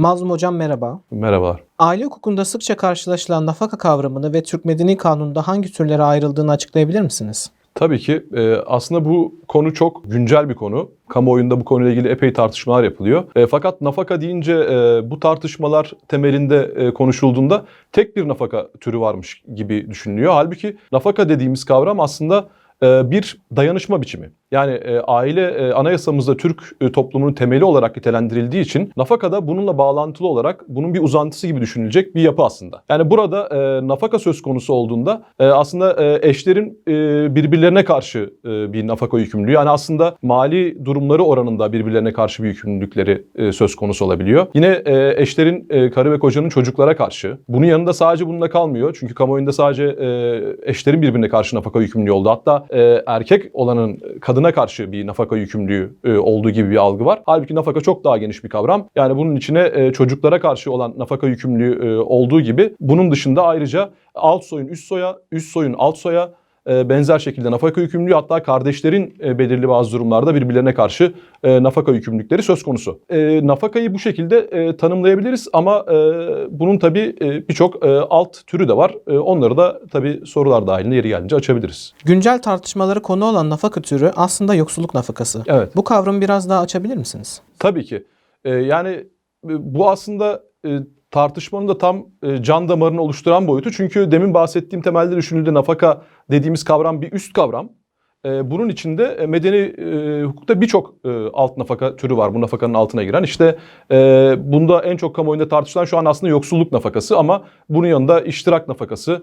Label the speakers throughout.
Speaker 1: Mazlum Hocam merhaba.
Speaker 2: Merhabalar.
Speaker 1: Aile hukukunda sıkça karşılaşılan nafaka kavramını ve Türk Medeni Kanunu'nda hangi türlere ayrıldığını açıklayabilir misiniz?
Speaker 2: Tabii ki e, aslında bu konu çok güncel bir konu. Kamuoyunda bu konuyla ilgili epey tartışmalar yapılıyor. E, fakat nafaka deyince e, bu tartışmalar temelinde e, konuşulduğunda tek bir nafaka türü varmış gibi düşünülüyor. Halbuki nafaka dediğimiz kavram aslında e, bir dayanışma biçimi. Yani e, aile e, anayasamızda Türk e, toplumunun temeli olarak nitelendirildiği için nafaka da bununla bağlantılı olarak bunun bir uzantısı gibi düşünülecek bir yapı aslında. Yani burada e, nafaka söz konusu olduğunda e, aslında e, eşlerin e, birbirlerine karşı e, bir nafaka yükümlülüğü yani aslında mali durumları oranında birbirlerine karşı bir yükümlülükleri e, söz konusu olabiliyor. Yine e, eşlerin e, karı ve kocanın çocuklara karşı. Bunun yanında sadece bununla kalmıyor. Çünkü kamuoyunda sadece e, eşlerin birbirine karşı nafaka yükümlülüğü oldu. Hatta e, erkek olanın kadına karşı bir nafaka yükümlülüğü e, olduğu gibi bir algı var. Halbuki nafaka çok daha geniş bir kavram. Yani bunun içine e, çocuklara karşı olan nafaka yükümlülüğü e, olduğu gibi bunun dışında ayrıca alt soyun üst soya, üst soyun alt soya benzer şekilde nafaka yükümlülüğü hatta kardeşlerin e, belirli bazı durumlarda birbirlerine karşı e, nafaka yükümlülükleri söz konusu. E, nafakayı bu şekilde e, tanımlayabiliriz ama e, bunun tabii e, birçok e, alt türü de var. E, onları da tabii sorular dahilinde yeri gelince açabiliriz.
Speaker 1: Güncel tartışmaları konu olan nafaka türü aslında yoksulluk nafakası.
Speaker 2: Evet.
Speaker 1: Bu kavramı biraz daha açabilir misiniz?
Speaker 2: Tabii ki. Yani e, bu aslında e, tartışmanın da tam e, can damarını oluşturan boyutu. Çünkü demin bahsettiğim temelde düşünüldüğü nafaka dediğimiz kavram bir üst kavram. E, bunun içinde e, medeni hukukta birçok alt nafaka türü var. Bu nafakanın altına giren. İşte bunda en çok kamuoyunda tartışılan şu an aslında yoksulluk nafakası ama bunun yanında iştirak nafakası,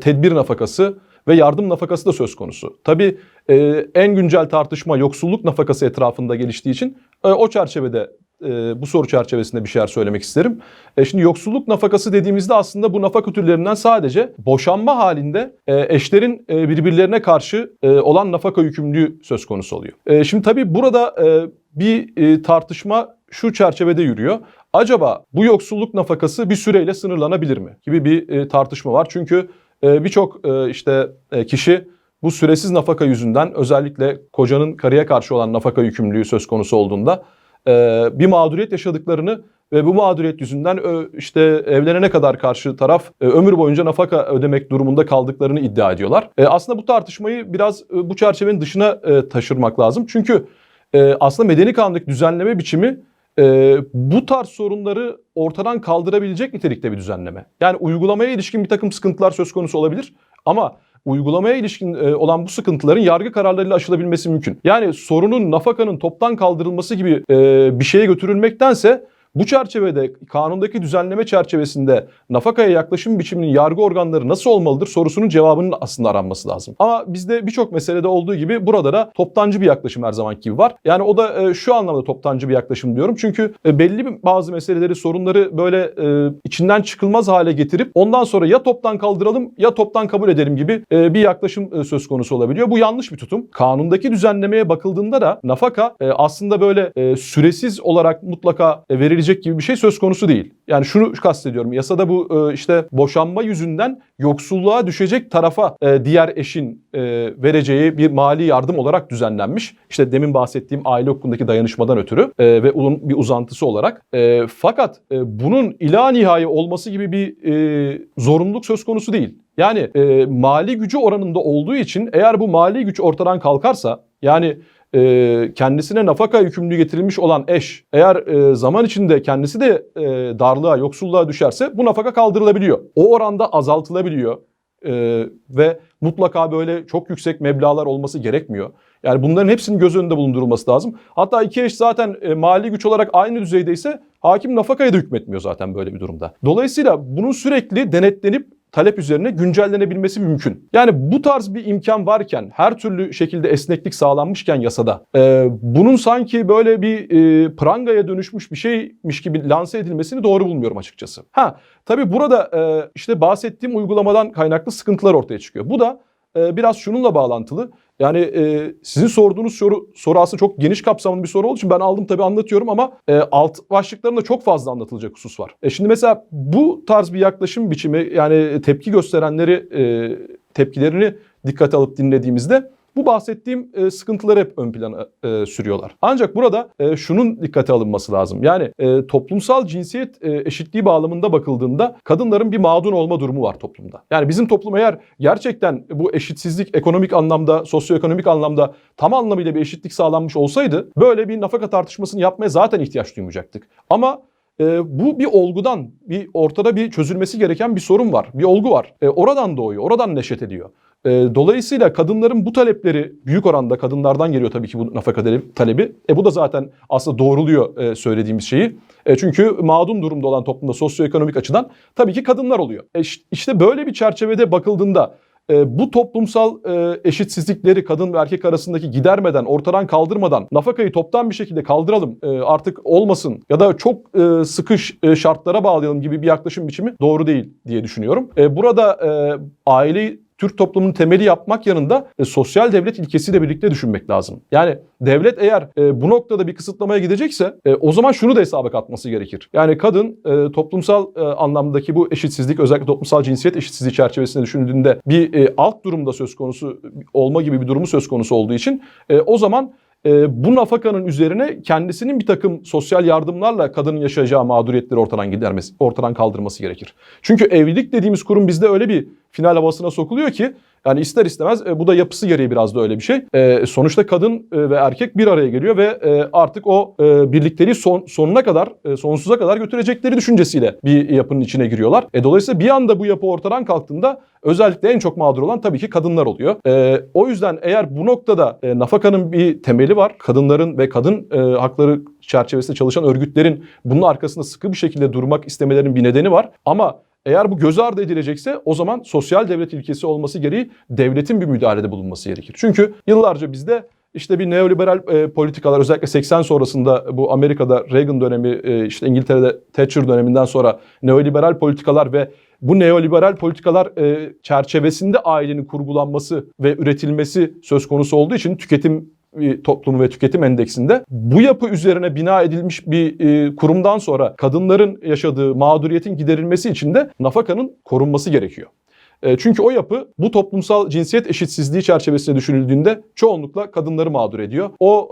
Speaker 2: tedbir nafakası ve yardım nafakası da söz konusu. Tabii e, en güncel tartışma yoksulluk nafakası etrafında geliştiği için o çerçevede e, bu soru çerçevesinde bir şeyler söylemek isterim. E, şimdi yoksulluk nafakası dediğimizde aslında bu nafaka türlerinden sadece boşanma halinde e, eşlerin e, birbirlerine karşı e, olan nafaka yükümlülüğü söz konusu oluyor. E, şimdi tabii burada e, bir e, tartışma şu çerçevede yürüyor. Acaba bu yoksulluk nafakası bir süreyle sınırlanabilir mi? Gibi bir e, tartışma var. Çünkü e, birçok e, işte e, kişi bu süresiz nafaka yüzünden özellikle kocanın karıya karşı olan nafaka yükümlülüğü söz konusu olduğunda e, bir mağduriyet yaşadıklarını ve bu mağduriyet yüzünden ö, işte evlenene kadar karşı taraf e, ömür boyunca nafaka ödemek durumunda kaldıklarını iddia ediyorlar. E, aslında bu tartışmayı biraz e, bu çerçevenin dışına e, taşırmak lazım. Çünkü e, aslında medeni kanundaki düzenleme biçimi e, bu tarz sorunları ortadan kaldırabilecek nitelikte bir düzenleme. Yani uygulamaya ilişkin bir takım sıkıntılar söz konusu olabilir ama uygulamaya ilişkin e, olan bu sıkıntıların yargı kararlarıyla aşılabilmesi mümkün. Yani sorunun nafakanın toptan kaldırılması gibi e, bir şeye götürülmektense bu çerçevede kanundaki düzenleme çerçevesinde nafakaya yaklaşım biçiminin yargı organları nasıl olmalıdır sorusunun cevabının aslında aranması lazım. Ama bizde birçok meselede olduğu gibi burada da toptancı bir yaklaşım her zamanki gibi var. Yani o da e, şu anlamda toptancı bir yaklaşım diyorum. Çünkü e, belli bazı meseleleri, sorunları böyle e, içinden çıkılmaz hale getirip ondan sonra ya toptan kaldıralım ya toptan kabul edelim gibi e, bir yaklaşım e, söz konusu olabiliyor. Bu yanlış bir tutum. Kanundaki düzenlemeye bakıldığında da nafaka e, aslında böyle e, süresiz olarak mutlaka e, verilecek gibi bir şey söz konusu değil. Yani şunu kastediyorum. Yasada bu e, işte boşanma yüzünden yoksulluğa düşecek tarafa e, diğer eşin e, vereceği bir mali yardım olarak düzenlenmiş. İşte demin bahsettiğim aile hukukundaki dayanışmadan ötürü ve onun bir uzantısı olarak. Fakat bunun ila nihai olması gibi bir e, zorunluluk söz konusu değil. Yani mali gücü oranında olduğu için eğer bu mali güç ortadan kalkarsa yani e, kendisine nafaka yükümlülüğü getirilmiş olan eş eğer e, zaman içinde kendisi de e, darlığa, yoksulluğa düşerse bu nafaka kaldırılabiliyor. O oranda azaltılabiliyor e, ve mutlaka böyle çok yüksek meblağlar olması gerekmiyor. Yani bunların hepsinin göz önünde bulundurulması lazım. Hatta iki eş zaten e, mali güç olarak aynı düzeydeyse hakim nafakaya da hükmetmiyor zaten böyle bir durumda. Dolayısıyla bunun sürekli denetlenip talep üzerine güncellenebilmesi mümkün. Yani bu tarz bir imkan varken, her türlü şekilde esneklik sağlanmışken yasada, e, bunun sanki böyle bir e, prangaya dönüşmüş bir şeymiş gibi lanse edilmesini doğru bulmuyorum açıkçası. Ha, tabii burada e, işte bahsettiğim uygulamadan kaynaklı sıkıntılar ortaya çıkıyor. Bu da e, biraz şununla bağlantılı. Yani e, sizin sorduğunuz soru, soru aslında çok geniş kapsamlı bir soru olduğu için ben aldım tabii anlatıyorum ama e, alt başlıklarında çok fazla anlatılacak husus var. E, şimdi mesela bu tarz bir yaklaşım biçimi yani tepki gösterenleri e, tepkilerini dikkate alıp dinlediğimizde Bu bahsettiğim e, sıkıntıları hep ön plana e, sürüyorlar. Ancak burada e, şunun dikkate alınması lazım. Yani e, toplumsal cinsiyet e, eşitliği bağlamında bakıldığında kadınların bir mağdun olma durumu var toplumda. Yani bizim toplum eğer gerçekten bu eşitsizlik ekonomik anlamda, sosyoekonomik anlamda tam anlamıyla bir eşitlik sağlanmış olsaydı böyle bir nafaka tartışmasını yapmaya zaten ihtiyaç duymayacaktık. Ama e, bu bir olgudan, bir ortada bir çözülmesi gereken bir sorun var, bir olgu var. E, oradan doğuyor, oradan neşet ediyor. E, dolayısıyla kadınların bu talepleri büyük oranda kadınlardan geliyor tabii ki bu nafaka talebi-. E, bu da zaten aslında doğruluyor e, söylediğimiz şeyi. E, çünkü mağdum durumda olan toplumda sosyoekonomik açıdan tabii ki kadınlar oluyor. E, işte böyle bir çerçevede bakıldığında e, bu toplumsal e, eşitsizlikleri kadın ve erkek arasındaki gidermeden, ortadan kaldırmadan, nafakayı toptan bir şekilde kaldıralım e, artık olmasın ya da çok e, sıkış e, şartlara bağlayalım gibi bir yaklaşım biçimi doğru değil diye düşünüyorum. E, burada e, aileyi Türk toplumunun temeli yapmak yanında e, sosyal devlet ilkesiyle birlikte düşünmek lazım. Yani devlet eğer e, bu noktada bir kısıtlamaya gidecekse e, o zaman şunu da hesaba katması gerekir. Yani kadın e, toplumsal e, anlamdaki bu eşitsizlik özellikle toplumsal cinsiyet eşitsizliği çerçevesinde düşünüldüğünde bir e, alt durumda söz konusu olma gibi bir durumu söz konusu olduğu için e, o zaman e, bu nafakanın üzerine kendisinin bir takım sosyal yardımlarla kadının yaşayacağı mağduriyetleri ortadan gidermesi, ortadan kaldırması gerekir. Çünkü evlilik dediğimiz kurum bizde öyle bir final havasına sokuluyor ki yani ister istemez e, bu da yapısı gereği biraz da öyle bir şey. E, sonuçta kadın e, ve erkek bir araya geliyor ve e, artık o e, birlikteliği son, sonuna kadar, e, sonsuza kadar götürecekleri düşüncesiyle bir yapının içine giriyorlar. E, dolayısıyla bir anda bu yapı ortadan kalktığında özellikle en çok mağdur olan tabii ki kadınlar oluyor. E, o yüzden eğer bu noktada e, nafakanın bir temeli var. Kadınların ve kadın e, hakları çerçevesinde çalışan örgütlerin bunun arkasında sıkı bir şekilde durmak istemelerinin bir nedeni var. Ama eğer bu göz ardı edilecekse o zaman sosyal devlet ilkesi olması gereği devletin bir müdahalede bulunması gerekir. Çünkü yıllarca bizde işte bir neoliberal e, politikalar özellikle 80 sonrasında bu Amerika'da Reagan dönemi e, işte İngiltere'de Thatcher döneminden sonra neoliberal politikalar ve bu neoliberal politikalar e, çerçevesinde ailenin kurgulanması ve üretilmesi söz konusu olduğu için tüketim toplumu ve tüketim endeksinde bu yapı üzerine bina edilmiş bir e, kurumdan sonra kadınların yaşadığı mağduriyetin giderilmesi için de nafakanın korunması gerekiyor. E, Çünkü o yapı bu toplumsal cinsiyet eşitsizliği çerçevesinde düşünüldüğünde çoğunlukla kadınları mağdur ediyor. O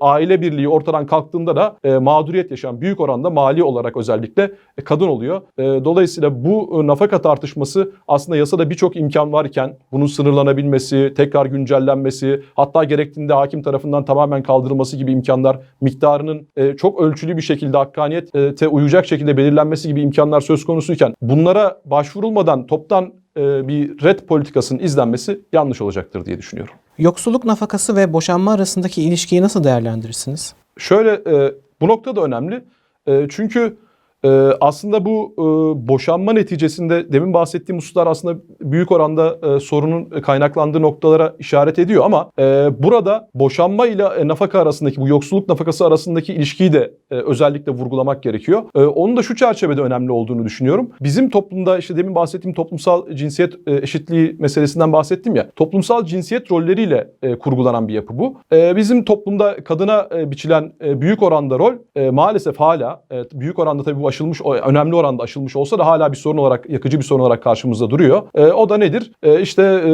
Speaker 2: e, aile birliği ortadan kalktığında da e, mağduriyet yaşayan büyük oranda mali olarak özellikle e, kadın oluyor. E, dolayısıyla bu e, nafaka tartışması aslında yasada birçok imkan varken bunun sınırlanabilmesi, tekrar güncellenmesi, hatta gerektiğinde hakim tarafından tamamen kaldırılması gibi imkanlar, miktarının e, çok ölçülü bir şekilde hakkaniyete uyacak şekilde belirlenmesi gibi imkanlar söz konusuyken bunlara başvurulmadan toptan bir red politikasının izlenmesi yanlış olacaktır diye düşünüyorum.
Speaker 1: Yoksulluk nafakası ve boşanma arasındaki ilişkiyi nasıl değerlendirirsiniz?
Speaker 2: Şöyle e, bu nokta da önemli. E, çünkü e, aslında bu e, boşanma neticesinde demin bahsettiğim hususlar aslında büyük oranda e, sorunun kaynaklandığı noktalara işaret ediyor ama e, burada boşanma ile e, nafaka arasındaki bu yoksulluk nafakası arasındaki ilişkiyi de e, özellikle vurgulamak gerekiyor. E, onun da şu çerçevede önemli olduğunu düşünüyorum. Bizim toplumda işte demin bahsettiğim toplumsal cinsiyet e, eşitliği meselesinden bahsettim ya. Toplumsal cinsiyet rolleriyle e, kurgulanan bir yapı bu. E, bizim toplumda kadına e, biçilen e, büyük oranda rol e, maalesef hala e, büyük oranda tabii bu aşılmış önemli oranda aşılmış olsa da hala bir sorun olarak yakıcı bir sorun olarak karşımızda duruyor. E, o da nedir? E, işte e,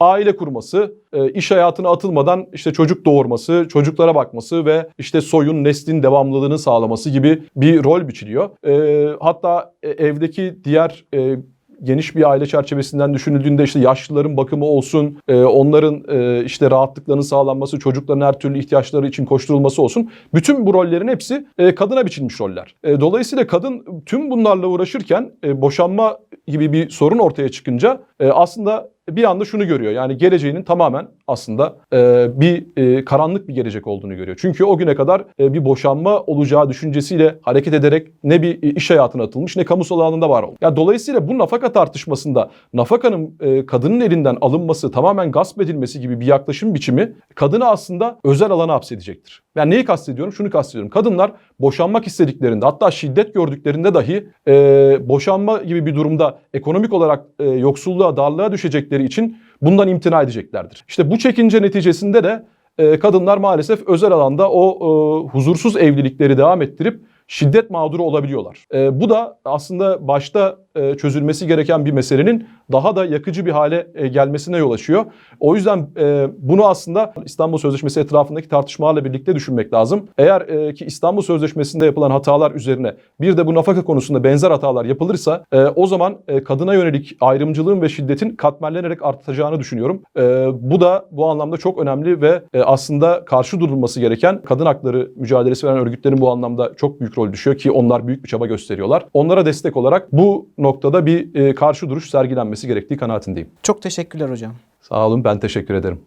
Speaker 2: aile kurması, e, iş hayatına atılmadan işte çocuk doğurması, çocuklara bakması ve işte soyun, neslin devamlılığını sağlaması gibi bir rol biçiliyor. E, hatta e, evdeki diğer e, geniş bir aile çerçevesinden düşünüldüğünde işte yaşlıların bakımı olsun, e, onların e, işte rahatlıklarının sağlanması, çocukların her türlü ihtiyaçları için koşturulması olsun. Bütün bu rollerin hepsi e, kadına biçilmiş roller. E, dolayısıyla kadın tüm bunlarla uğraşırken e, boşanma gibi bir sorun ortaya çıkınca e, aslında bir anda şunu görüyor. Yani geleceğinin tamamen aslında e, bir e, karanlık bir gelecek olduğunu görüyor. Çünkü o güne kadar e, bir boşanma olacağı düşüncesiyle hareket ederek ne bir iş hayatına atılmış ne kamusal alanında var olmuş. Ya dolayısıyla bu nafaka tartışmasında nafakanın kadının elinden alınması, tamamen gasp edilmesi gibi bir yaklaşım biçimi kadını aslında özel alana hapsedecektir. Yani neyi kastediyorum? Şunu kastediyorum. Kadınlar boşanmak istediklerinde hatta şiddet gördüklerinde dahi boşanma gibi bir durumda ekonomik olarak yoksulluğa, darlığa düşecekleri için bundan imtina edeceklerdir. İşte bu çekince neticesinde de e, kadınlar maalesef özel alanda o e, huzursuz evlilikleri devam ettirip şiddet mağduru olabiliyorlar. E, bu da aslında başta e, çözülmesi gereken bir meselenin daha da yakıcı bir hale e, gelmesine yol açıyor. O yüzden e, bunu aslında İstanbul Sözleşmesi etrafındaki tartışmalarla birlikte düşünmek lazım. Eğer ki İstanbul Sözleşmesi'nde yapılan hatalar üzerine bir de bu nafaka konusunda benzer hatalar yapılırsa o zaman kadına yönelik ayrımcılığın ve şiddetin katmerlenerek artacağını düşünüyorum. Bu da bu anlamda çok önemli ve aslında karşı durulması gereken kadın hakları mücadelesi veren örgütlerin bu anlamda çok büyük rol düşüyor ki onlar büyük bir çaba gösteriyorlar. Onlara destek olarak bu noktada bir e, karşı duruş sergilenmesi gerektiği kanaatindeyim.
Speaker 1: Çok teşekkürler hocam.
Speaker 2: Sağ olun ben teşekkür ederim.